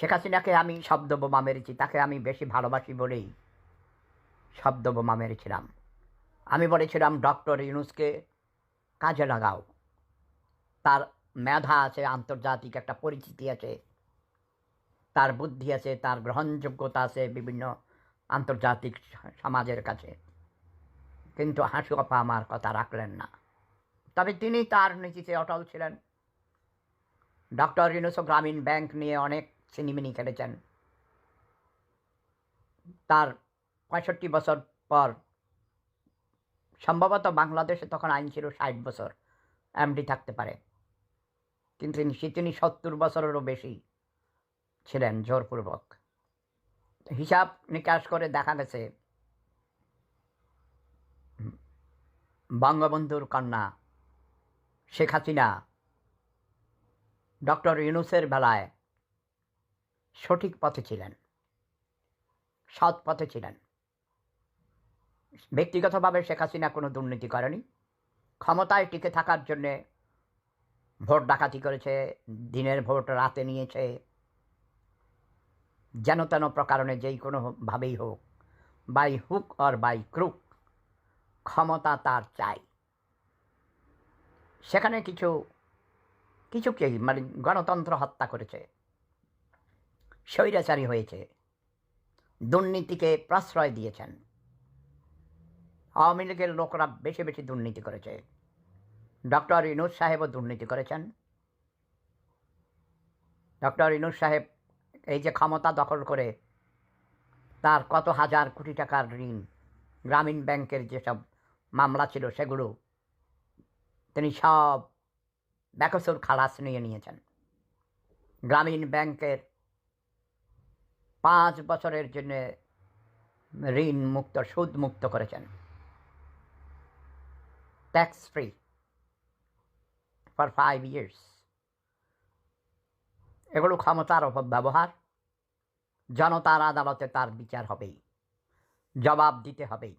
শেখ হাসিনাকে আমি শব্দ বোমা মেরেছি, তাকে আমি বেশি ভালোবাসি বলেই শব্দ বোমা মেরেছিলাম। আমি বলেছিলাম, ডক্টর ইউনুসকে কাজে লাগাও। তার মেধা আছে, আন্তর্জাতিক একটা পরিচিতি আছে, তার বুদ্ধি আছে, তার গ্রহণযোগ্যতা আছে বিভিন্ন আন্তর্জাতিক সমাজের কাছে। কিন্তু হাসু আপা আমার কথা রাখলেন না। তবে তিনি তার নীতিতে অটল ছিলেন। ডক্টর ইউনুসও গ্রামীণ ব্যাংক নিয়ে অনেক সিনেমিনি খেলেছেন তার পঁয়ষট্টি বছর পর সম্ভবত বাংলাদেশে তখন আইন ছিল ষাট বছর, এমডি থাকতে পারে। কিন্তু তিনি তিনি সত্তর বছরেরও বেশি ছিলেন জোরপূর্বক। হিসাব নিকাশ করে দেখা গেছে, বঙ্গবন্ধুর কন্যা শেখ হাসিনা ডক্টর ইউনুসের বেলায় সঠিক পথে ছিলেন। সৎ পথে ছিলেন। ব্যক্তিগতভাবে শেখ হাসিনা কোনো দুর্নীতি করেনি। ক্ষমতায় টিকে থাকার জন্যে ভোট ডাকাতি করেছে, দিনের ভোট রাতে নিয়েছে। যেন তেন প্রকারণে যেই কোনোভাবেই হোক, by hook or by crook, ক্ষমতা তার চাই। সেখানে কিছু কিছু কে মানে গণতন্ত্র হত্যা করেছে। স্বৈরাচারী হয়েছে। দুর্নীতিকে প্রশ্রয় দিয়েছেন। আওয়ামী লীগের লোকরা বেশি বেশি দুর্নীতি করেছে। ডক্টর ইনুস সাহেবও দুর্নীতি করেছেন। ডক্টর ইনুস সাহেব এই যে ক্ষমতা দখল করে তার কত হাজার কোটি টাকার ঋণ, গ্রামীণ ব্যাংকের যেসব মামলা ছিল সেগুলো তিনি সব ব্যাকসুর খালাস নিয়ে নিয়েছেন। গ্রামীণ ব্যাংকের পাঁচ বছরের জন্য ঋণ মুক্ত, সুদ মুক্ত করেছেন। Tax free for five years এগুলো ক্ষমতার অপব্যবহার জনতার আদালতে তার বিচার হবেই। জবাব দিতে হবেই।